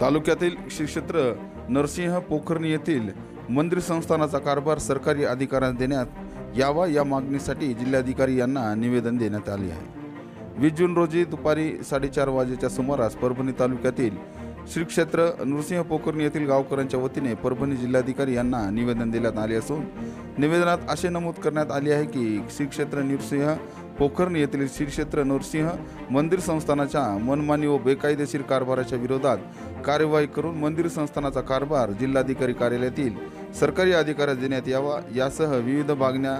तालुक्यातील श्री क्षेत्र नरसिंह पोखर्णी येथील मंदिर संस्थानाचा कारभार सरकारी अधिकाऱ्यांना देण्यात यावा या मागणीसाठी जिल्हाधिकारी यांना निवेदन देण्यात आले आहे. वीस जून रोजी दुपारी साडेचार वाजेच्या सुमारास परभणी तालुक्यातील श्री क्षेत्र नृसिंह पोखरणी येथील गावकऱ्यांच्या वतीने परभणी जिल्हाधिकारी यांना निवेदन देण्यात आले असून निवेदनात असे नमूद करण्यात आले आहे की श्री क्षेत्र नृसिंह पोखरणी येथील श्री क्षेत्र नृसिंह मंदिर संस्थानाच्या मनमानी व बेकायदेशीर कारभाराच्या विरोधात कार्यवाही करून मंदिर संस्थानाचा कारभार जिल्हाधिकारी कार्यालयातील सरकारी अधिकाऱ्यास देण्यात यावा यासह विविध मागण्या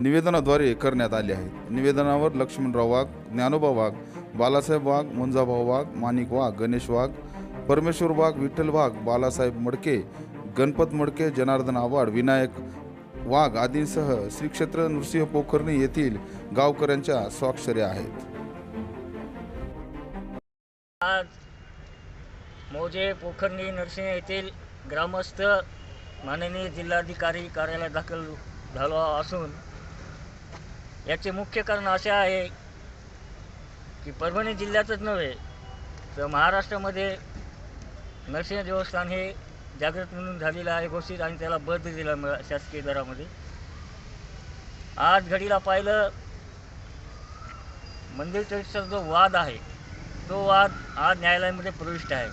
निवेदनाद्वारे करण्यात आले आहेत. निवेदनावर लक्ष्मणराव वाघ ज्ञानोबा वाघ बालासाहेब वाघ मुंजाभाऊ वाघ माणिक वाघ गणेश वाघ परमेश्वर वाघ विठ्ठल वाघ बालासाहेब मडके गणपत मडके जनार्दन आव्हाड विनायक वाघ आदींसह श्री क्षेत्र नृसिंह पोखर्णी येथील गावकऱ्यांच्या स्वाक्षऱ्या आहेत. आज मौजे पोखर्णी नरसिंह येथील ग्रामस्थ माननीय जिल्हाधिकारी कार्यालयात दाखल झालो असून याचे मुख्य कारण असे आहे की परभणी जिल्ह्यातच नव्हे तर महाराष्ट्रामध्ये नरसिंह देवस्थान हे जागृत म्हणून झालेलं आहे घोषित आणि त्याला बद दिला मिळा शासकीय दरामध्ये. आज घडीला पाहिलं मंदिर ट्रस्टचा जो वाद आहे तो वाद आज न्यायालयामध्ये प्रविष्ट आहे.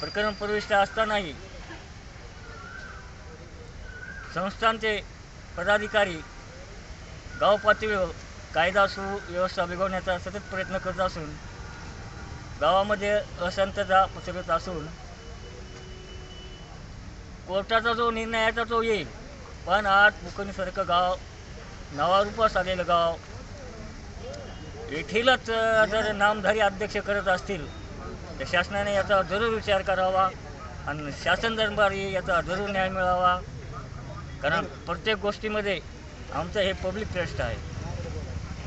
प्रकरण प्रविष्ट असतानाही संस्थांचे पदाधिकारी गाव पातळीवर कायदा सुव्यवस्था बिघडवण्याचा सतत प्रयत्न करत असून गावामध्ये अशांतता पसरत असून कोर्टाचा जो निर्णय आहे तो येईल पण आज मुकणीसारखं गाव नावारूपास आलेलं गाव येथीलच जर नामधारी अध्यक्ष करत असतील तर शासनाने याचा जरूर विचार करावा आणि शासन दरबारी याचा जरूर न्याय मिळावा. कारण प्रत्येक गोष्टीमध्ये आमचं हे पब्लिक ट्रस्ट आहे.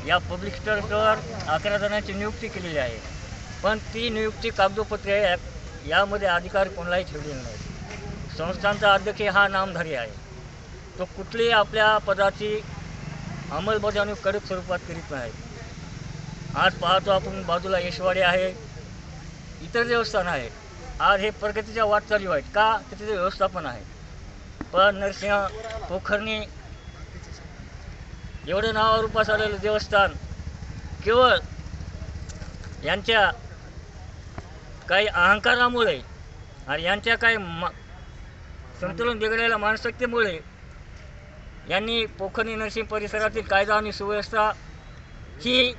या पब्लिक ट्रस्टवर अकरा जणांची नियुक्ती केलेली आहे. पण ती नियुक्ती कागदोपत्रे आहे यामध्ये अधिकार कोणालाही ठेवलेले नाही. संस्थांचा अध्यक्ष हा नामधारी आहे. तो कुठलीही आपल्या पदाची अंमलबजावणी कडक स्वरूपात करीत नाही. आज पाहतो आपण बाजूला यशवाडी आहे. इतर देवस्थान आहे. आज हे प्रगतीच्या वाटचाली आहेत. का? तर तिथे व्यवस्थापन आहे. पण नरसिंह पोखरणी एवढं नावारूपास आलेलं देवस्थान केवळ यांच्या काही अहंकारामुळे आणि यांच्या काही मा संतुलन बिघडलेल्या मानसिकतेमुळे यांनी पोखरणी नरसिंह परिसरातील कायदा आणि सुव्यवस्था ही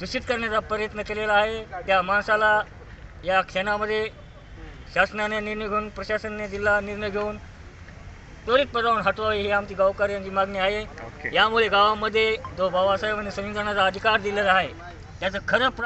दूषित करण्याचा प्रयत्न केलेला आहे. त्या माणसाला या क्षणामध्ये शासनाने निर्णय घेऊन प्रशासनाने दिला निर्णय घेऊन त्वरित पदावरून हटवावे ही आमची गावकऱ्यांची मागणी आहे. यामुळे गावामध्ये जो बाबासाहेबांनी संविधानाचा अधिकार दिलेला आहे त्याचं खरं प्रा